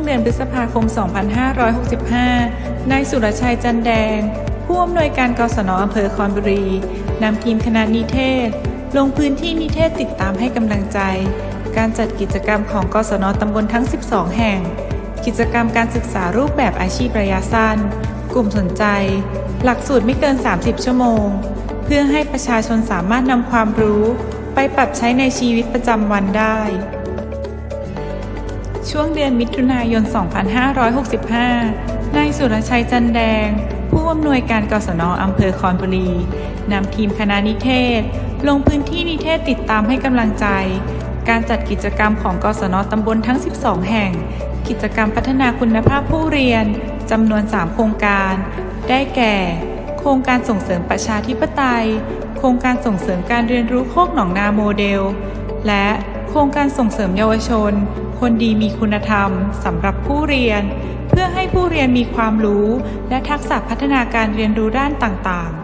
งเดือนพฤษภาคม 2565 นายสุรชัยจันแดง ผู้อำนวยการกศนอำเภอคอนบุรี นำทีมคณะนิเทศ ลงพื้นที่นิเทศติดตามให้กำลังใจ การจัดกิจกรรมของกศนตำบลทั้ง 12 แห่ง กิจกรรมการศึกษารูปแบบอาชีพระยะสั้น กลุ่มสนใจ หลักสูตรไม่เกิน 30 ชั่วโมง เพื่อให้ประชาชนสามารถนำความรู้ ไปปรับใช้ในชีวิตประจำวันได้ ช่วงเดือนมิถุนายน 2565 นายสุรชัยจันแดง ผู้อำนวยการกศนอำเภอคอนบุรี นำทีมคณะนิเทศ ลงพื้นที่นิเทศติดตามให้กำลังใจ การจัดกิจกรรมของกศนตำบลทั้ง 12 แห่ง กิจกรรมพัฒนาคุณภาพผู้เรียนจำนวน 3 โครงการ ได้แก่ โครงการส่งเสริมประชาธิปไตย โครงการส่งเสริมการเรียนรู้โคกหนองนาโมเดล และ โครงการส่งเสริมเยาวชน คนดีมีคุณธรรมสำหรับผู้เรียน เพื่อให้ผู้เรียนมีความรู้ และทักษะพัฒนาการเรียนรู้ด้านต่างๆ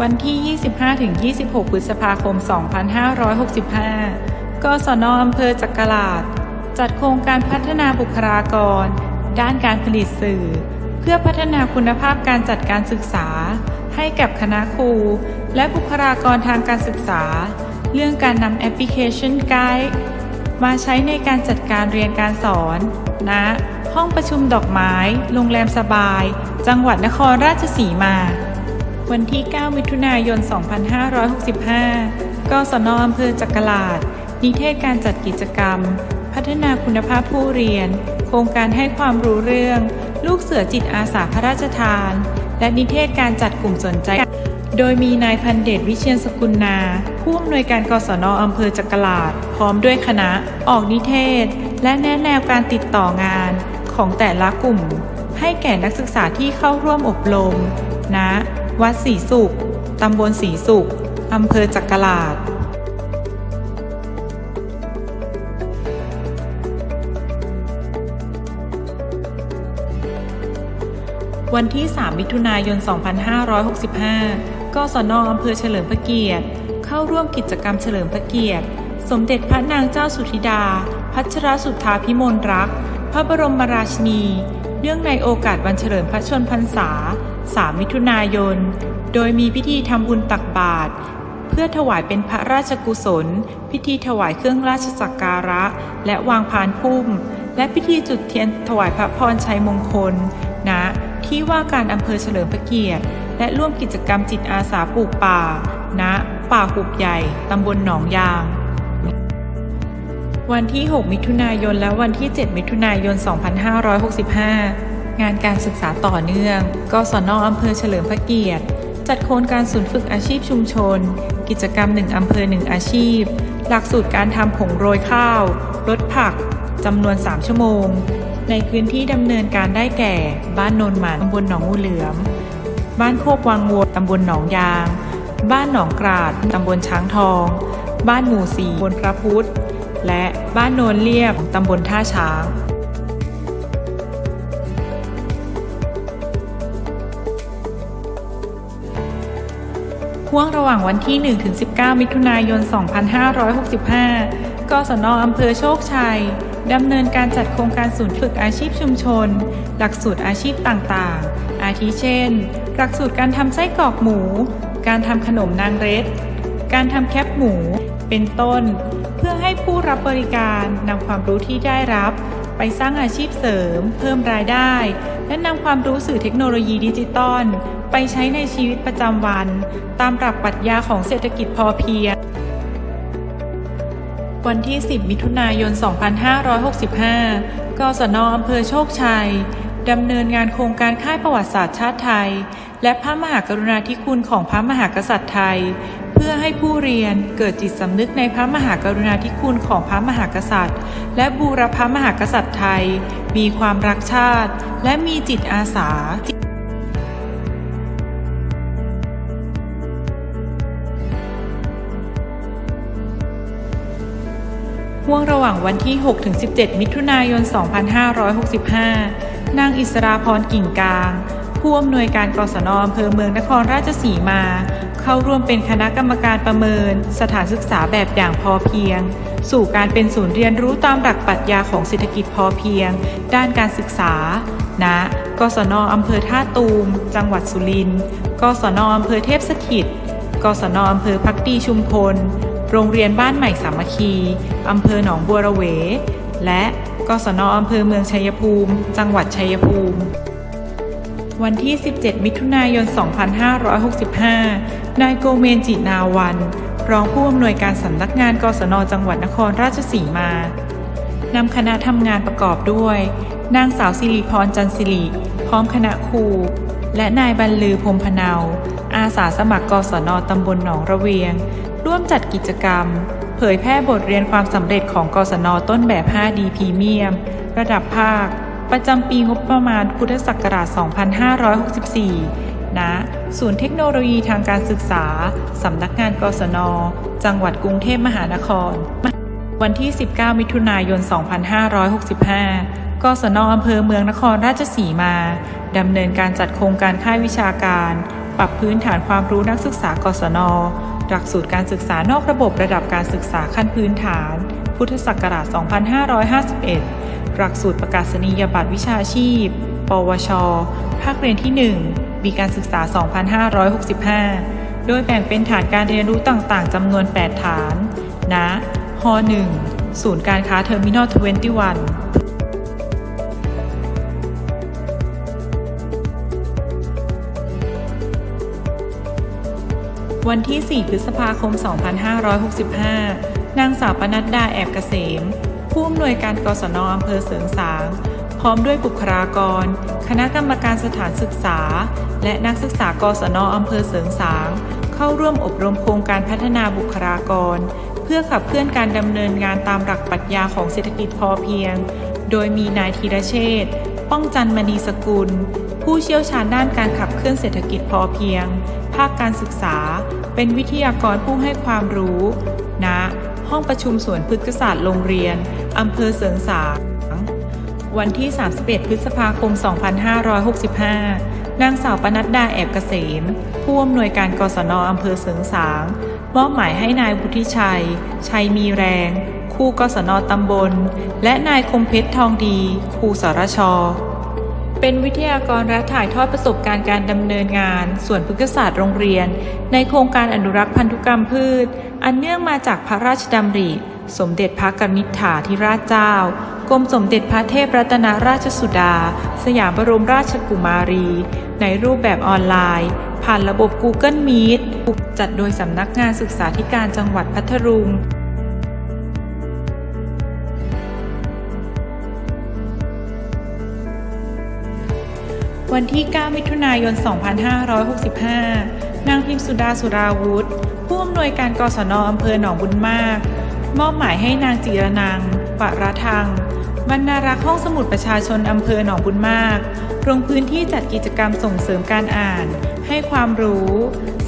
วันที่ 25-26 พฤษภาคม 2565กศนอำเภอจักราชจัดโครงการพัฒนาบุคลากร ด้านการผลิตสื่อ พื่อพัฒนาคุณภาพการจัดการศึกษา ให้กับคณะครู และบุคลากรทางการศึกษา เรื่องการนำแอปพลิเคชันไกด์มาใช้ในการจัดการเรียนการสอนณนะห้องประชุมดอกไม้ โรงแรมสบาย จังหวัดนครราชสีมา วันที่ 9 มิถุนายน 2565 กศนอำเภอจักราชนิเทศการจัดกิจกรรม พัฒนาคุณภาพผู้เรียน โครงการให้ความรู้เรื่อง ลูกเสือจิตอาสาพระราชทาน และนิเทศการจัดกลุ่มสนใจ โดยมีนายพันเดชวิเชียนสกุลนา ผู้อำนวยการกศนอำเภอจักราชพร้อมด้วยคณะ ออกนิเทศ และแนะแนวการติดต่องานของแต่ละกลุ่ม ให้แก่นักศึกษาที่เข้าร่วมอบรมณวัดศรีสุขตำบลศรีสุขอำเภอจักราช วันที่ 3 มิถุนายน 2565 กศนอำเภอเฉลิมพระเกียรติ เข้าร่วมกิจกรรมเฉลิมพระเกียรติ สมเด็จพระนางเจ้าสุธิดา พัชรสุทธาพิมลรัก พระบรมราชินี เนื่องในโอกาสวันเฉลิมพระชนพรรษา 3 มิถุนายน โดยมีพิธีทำบุญตักบาตรเพื่อถวายเป็นพระราชกุศล พิธีถวายเครื่องราชสักการะ และวางพานพุ่ม และพิธีจุดเทียนถวายพระพรชัยมงคลณ ที่ว่าการอำเภอเฉลิมพระเกียรติ และร่วมกิจกรรมจิตอาสาปลูกป่า ณ ป่าหุบใหญ่ ตำบลหนองยาง วันที่ 6 มิถุนายนและวันที่ 7 มิถุนายน 2565 งานการศึกษาต่อเนื่อง กศนอำเภอเฉลิมพระเกียรติ จัดโครงการศูนย์ฝึกอาชีพชุมชน กิจกรรม 1 อำเภอ 1 อาชีพ หลักสูตรการทำผงโรยข้าวรถผักจำนวน 3 ชั่วโมง ในพื้นที่ดำเนินการได้แก่ บ้านโนนหมันตำบลหนองงูเหลือม บ้านโคกวังวัวตำบลหนองยาง บ้านหนองกราดตำบลช้างทอง บ้านหมู่สีบนพระพุทธ และบ้านโนนเรียบตำบลท่าช้างห่วงระหว่างวันที่1-19 มิถุนายน 2565กศนอำเภอโชคชัย ดำเนินการจัดโครงการศูนย์ฝึกอาชีพชุมชน หลักสูตรอาชีพต่างๆ อาทิเช่น หลักสูตรการทำไส้กรอกหมู การทำขนมนางเร็ด การทำแคปหมู เป็นต้น เพื่อให้ผู้รับบริการนำความรู้ที่ได้รับ ไปสร้างอาชีพเสริม เพิ่มรายได้ และนำความรู้สื่อเทคโนโลยีดิจิตอลไปใช้ในชีวิตประจำวัน ตามหลักปรัชญาของเศรษฐกิจพอเพียง วันที่ 10 มิถุนายน 2565 กศนอำเภอโชคชัย ดำเนินงานโครงการค่ายประวัติศาสตร์ชาติไทย และพระมหากรุณาธิคุณของพระมหากษัตริย์ไทย เพื่อให้ผู้เรียนเกิดจิตสำนึกในพระมหากรุณาธิคุณของพระมหากษัตริย์ และบูรพมหากษัตริย์ไทย มีความรักชาติ และมีจิตอาสา ห่วงระหว่างวันที่ 6-17 มิถุนายน 2565 นางอิสราพรกิ่งกลางผู้อำนวยการกศนอำเภอเมืองนครราชสีมา เข้าร่วมเป็นคณะกรรมการประเมิน สถานศึกษาแบบอย่างพอเพียง สู่การเป็นศูนย์เรียนรู้ตามหลักปรัชญาของเศรษฐกิจพอเพียง ด้านการศึกษาณกศนอำเภอท่าตูม จังหวัดสุรินทร์กศนอำเภอเทพสถิตกศนอำเภอพักดีชุมพล โรงเรียนบ้านใหม่สามัคคี อำเภอหนองบัวระเว และกศนอำเภอเมืองชัยภูมิ จังหวัดชัยภูมิ วันที่ 17 มิถุนายน 2565 นายโกเมนจินาวัน รองผู้อำนวยการสำนักงานกศนจังหวัดนครราชสีมานำคณะทำงานประกอบด้วย นางสาวสิริพรจันสิริ พร้อมคณะครู และนายบรรลือพรมพนาวอาสาสมัครกศนตำบลหนองระเวียง ร่วมจัดกิจกรรม เผยแพร่บทเรียนความสำเร็จของกศนต้นแบบ 5D พรีเมียม ระดับภาค ประจำปีงบประมาณพุทธศักราช 2564 ณ ศูนย์เทคโนโลยีทางการศึกษา สำนักงานกศน จังหวัดกรุงเทพมหานคร วันที่ 19 มิถุนายน 2565กศนอำเภอเมืองนครราชสีมา ดำเนินการจัดโครงการค่ายวิชาการ ปรับพื้นฐานความรู้นักศึกษากศน หลักสูตรการศึกษานอกระบบระดับการศึกษาขั้นพื้นฐาน พุทธศักราช 2551 หลักสูตรประกาศนียบัตรวิชาชีพ ปวช ภาคเรียนที่ 1 ปีการศึกษา 2565 โดยแบ่งเป็นฐานการเรียนรู้ต่างๆ จำนวน 8 ฐาน ณ ฮ 1 ศูนย์การค้าเทอร์มินอล21 วันที่ 4 พฤษภาคม 2565 นางสาวปนัดดาแอบเกษม ผู้อำนวยการกศนอำเภอเสริงสาง พร้อมด้วยบุคลากร คณะกรรมการสถานศึกษา และนักศึกษากศนอำเภอเสริงสาง เข้าร่วมอบรมโครงการพัฒนาบุคลากร เพื่อขับเคลื่อนการดำเนินงานตามหลักปรัชญาของเศรษฐกิจพอเพียง โดยมีนายธีรเชษฐ์ป้องจันมณีสกุล ผู้เชี่ยวชาญด้านการขับเคลื่อนเศรษฐกิจพอเพียง ภาคการศึกษา เป็นวิทยากรผู้ให้ความรู้ณห้องประชุมสวนพฤกษศาสตร์โรงเรียน อำเภอเสริงสาง วันที่ 31 พฤษภาคม 2565 นางสาวปนัดดาแอบเกษม ผู้อำนวยการกศนอำเภอเสริงสาง มอบหมายให้นายวุฒิชัย ชัยมีแรงครูกศนตำบล และนายคมเพชรทองดี ครูสรช เป็นวิทยากรและถ่ายทอดประสบการณ์การดำเนินงาน ส่วนพฤกษศาสตร์โรงเรียน ในโครงการอนุรักษ์พันธุกรรมพืช อันเนื่องมาจากพระราชดำริ สมเด็จพระกนิษฐาธิราชเจ้ากรมสมเด็จพระเทพรัตนราชสุดา สยามบรมราชกุมารี ในรูปแบบออนไลน์ ผ่านระบบ Google Meet จัดโดยสำนักงานศึกษาธิการจังหวัดพัทลุง วันที่ 9 มิถุนายน 2565 นางพิมสุดาสุราวุธ ผู้อำนวยการกศนอำเภอหนองบุญมาก มอบหมายให้นางจีรนังปะระทัง บรรณารักษ์ห้องสมุดประชาชนอำเภอหนองบุญมากลงพื้นที่จัดกิจกรรมส่งเสริมการอ่าน ให้ความรู้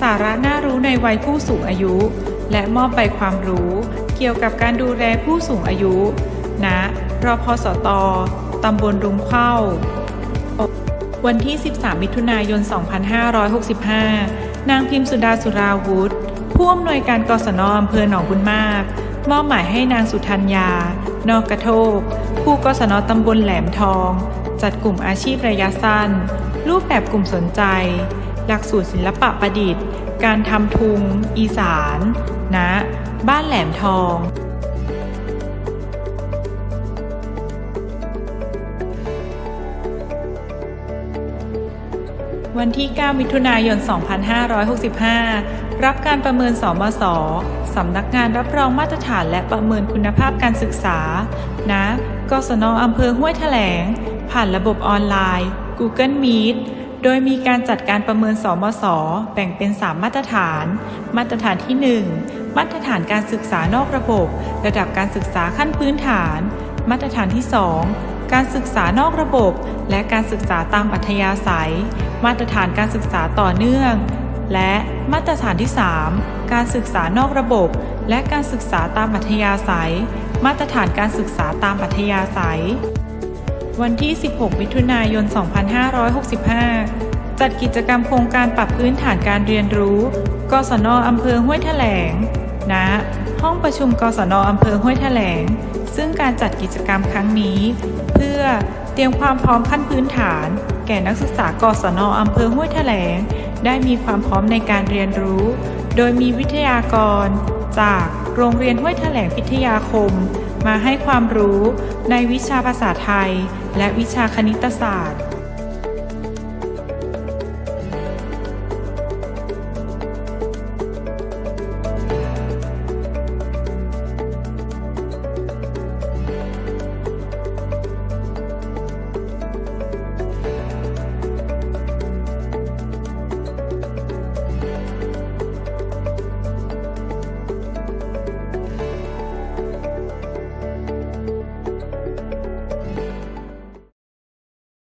สาระน่ารู้ในวัยผู้สูงอายุ และมอบใบความรู้ เกี่ยวกับการดูแลผู้สูงอายุณรพสตตำบลรุมเข้า วันที่ 13 มิถุนายน 2565 นางพิมสุดาสุราวุธ ผู้อำนวยการกศนอำเภอหนองบุญมาก มอบหมายให้นางสุทัญญา นอกกระโทก ผู้กศนตำบลแหลมทอง จัดกลุ่มอาชีพระยะสั้น รูปแบบกลุ่มสนใจ หลักสูตรศิลปะประดิษฐ์ การทำทุง อีสาน ณ บ้านแหลมทอง วันที่ 9 มิถุนายน 2565 รับการประเมินสมสสำนักงานรับรองมาตรฐานและประเมินคุณภาพการศึกษาณกศนอำเภอห้วยแถลง ผ่านระบบออนไลน์ Google Meet โดยมีการจัดการประเมินสมสแบ่งเป็น 3 มาตรฐาน มาตรฐานที่ 1 มาตรฐานการศึกษานอกระบบ ระดับการศึกษาขั้นพื้นฐาน มาตรฐานที่ 2 การศึกษานอกระบบ และการศึกษาตามอัธยาศัย มาตรฐานการศึกษาต่อเนื่อง และมาตรฐานที่ 3 การศึกษานอกระบบ และการศึกษาตามอัธยาศัย มาตรฐานการศึกษาตามอัธยาศัย วันที่ 16 มิถุนายน 2565 จัดกิจกรรมโครงการปรับพื้นฐานการเรียนรู้ กศนอำเภอห้วยแถลง ณ ห้องประชุมกศนอำเภอห้วยแถลง ซึ่งการจัดกิจกรรมครั้งนี้ เพื่อเตรียมความพร้อมขั้นพื้นฐาน แก่นักศึกษากศนอำเภอห้วยแถลง ได้มีความพร้อมในการเรียนรู้ โดยมีวิทยากร จากโรงเรียนห้วยแถลงพิทยาคม มาให้ความรู้ในวิชาภาษาไทย และวิชาคณิตศาสตร์